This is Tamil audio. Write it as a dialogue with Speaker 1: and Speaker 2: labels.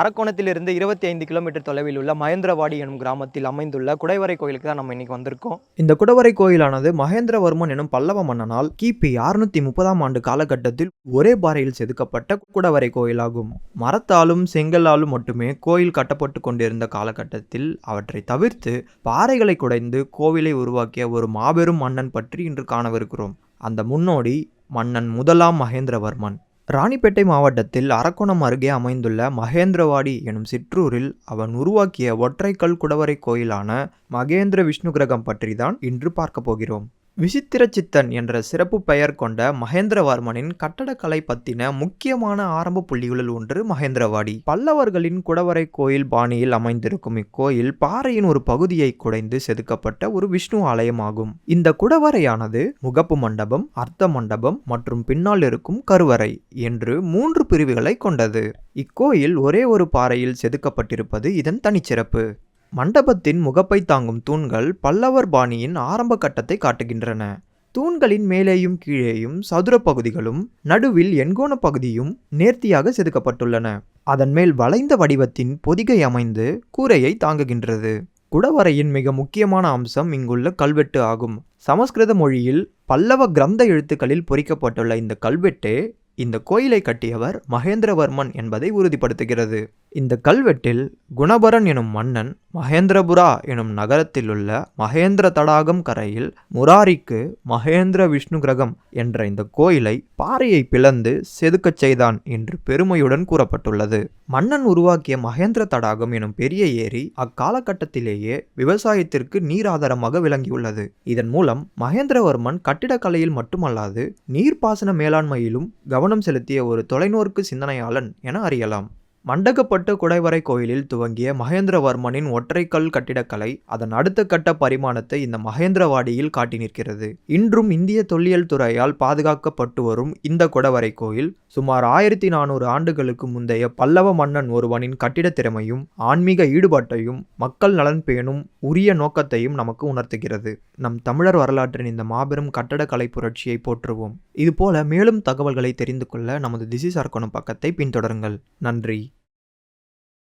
Speaker 1: அரக்கோணத்திலிருந்து இருபத்தி ஐந்து கிலோமீட்டர் தொலைவில் உள்ள மகேந்திரவாடி எனும் கிராமத்தில் அமைந்துள்ள குடைவரை கோயிலுக்கு தான் நம்ம இன்னைக்கு வந்திருக்கோம். இந்த குடவரை கோயிலானது மகேந்திரவர்மன் எனும் பல்லவ மன்னனால் கிபி அறுநூத்தி முப்பதாம் ஆண்டு காலகட்டத்தில் ஒரே பாறையில் செதுக்கப்பட்ட குடவரை கோயிலாகும். மரத்தாலும் செங்கல்லாலும் மட்டுமே கோயில் கட்டப்பட்டு கொண்டிருந்த காலகட்டத்தில் அவற்றை தவிர்த்து பாறைகளை குடைந்து கோவிலை உருவாக்கிய ஒரு மாபெரும் மன்னன் பற்றி இன்று காணவிருக்கிறோம். அந்த முன்னோடி மன்னன் முதலாம் மகேந்திரவர்மன். ராணிப்பேட்டை மாவட்டத்தில் அரக்கோணம் அருகே அமைந்துள்ள மகேந்திரவாடி எனும் சிற்றூரில் அவன் உருவாக்கிய ஒற்றைக்கல் குடவரை கோயிலான மகேந்திர விஷ்ணு கிரகம் பற்றி தான் இன்று பார்க்க போகிறோம். விசித்திர சித்தன் என்ற சிறப்பு பெயர் கொண்ட மகேந்திரவர்மனின் கட்டடக்கலை பத்தின முக்கியமான ஆரம்ப புள்ளிகளில் ஒன்று மகேந்திரவாடி. பல்லவர்களின் குடவரை கோயில் பாணியில் அமைந்திருக்கும் இக்கோயில் பாறையின் ஒரு பகுதியை குடைந்து செதுக்கப்பட்ட ஒரு விஷ்ணு ஆலயமாகும். இந்த குடவரையானது முகப்பு மண்டபம் அர்த்த மண்டபம் மற்றும் பின்னால் இருக்கும் கருவறை என்று மூன்று பிரிவுகளை கொண்டது. இக்கோயில் ஒரே ஒரு பாறையில் செதுக்கப்பட்டிருப்பது இதன் தனிச்சிறப்பு. மண்டபத்தின் முகப்பை தாங்கும் தூண்கள் பல்லவர் பாணியின் ஆரம்ப கட்டத்தை காட்டுகின்றன. தூண்களின் மேலேயும் கீழேயும் சதுர பகுதிகளும் நடுவில் எண்கோண பகுதியும் நேர்த்தியாக செதுக்கப்பட்டுள்ளன. அதன் மேல் வளைந்த வடிவத்தின் பொதிகை அமைந்து கூரையை தாங்குகின்றது. குடவரையின் மிக முக்கியமான அம்சம் இங்குள்ள கல்வெட்டு ஆகும். சமஸ்கிருத மொழியில் பல்லவ கிரந்த எழுத்துக்களில் பொறிக்கப்பட்டுள்ள இந்த கல்வெட்டு இந்த கோயிலை கட்டியவர் மகேந்திரவர்மன் என்பதை உறுதிப்படுத்துகிறது. இந்த கல்வெட்டில் குணபரன் எனும் மன்னன் மகேந்திரபுரா எனும் நகரத்தில் உள்ள மகேந்திர தடாகம் கரையில் முராரிக்கு மகேந்திர விஷ்ணு கிரகம் என்ற இந்த கோயிலை பாறையை பிளந்து செதுக்கச் செய்தான் என்று பெருமையுடன் கூறப்பட்டுள்ளது. மன்னன் உருவாக்கிய மகேந்திர தடாகம் எனும் பெரிய ஏரி அக்காலகட்டத்திலேயே விவசாயத்திற்கு நீர் ஆதாரமாக விளங்கியுள்ளது. இதன் மூலம் மகேந்திரவர்மன் கட்டிடக்கலையில் மட்டுமல்லாது நீர்ப்பாசன மேலாண்மையிலும் கவனம் செலுத்திய ஒரு தொலைநோக்கு சிந்தனையாளன் என அறியலாம். மண்டகப்பட்டு குடைவரை கோயிலில் துவங்கிய மகேந்திரவர்மனின் ஒற்றைக்கல் கட்டிடக்கலை அதன் அடுத்த கட்ட பரிமாணத்தை இந்த மகேந்திரவாடியில் காட்டி நிற்கிறது. இன்றும் இந்திய தொல்லியல் துறையால் பாதுகாக்கப்பட்டு வரும் இந்த குடவரை கோயில் சுமார் ஆயிரத்தி நானூறு ஆண்டுகளுக்கு முந்தைய பல்லவ மன்னன் ஒருவனின் கட்டிடத் திறமையும் ஆன்மீக ஈடுபாட்டையும் மக்கள் நலன் பேணும் உரிய நோக்கத்தையும் நமக்கு உணர்த்துகிறது. நம் தமிழர் வரலாற்றின் இந்த மாபெரும் கட்டடக்கலை புரட்சியை போற்றுவோம். இதுபோல மேலும் தகவல்களை தெரிந்து கொள்ள நமது திசி சார்க்கணும் பக்கத்தை பின்தொடருங்கள். நன்றி.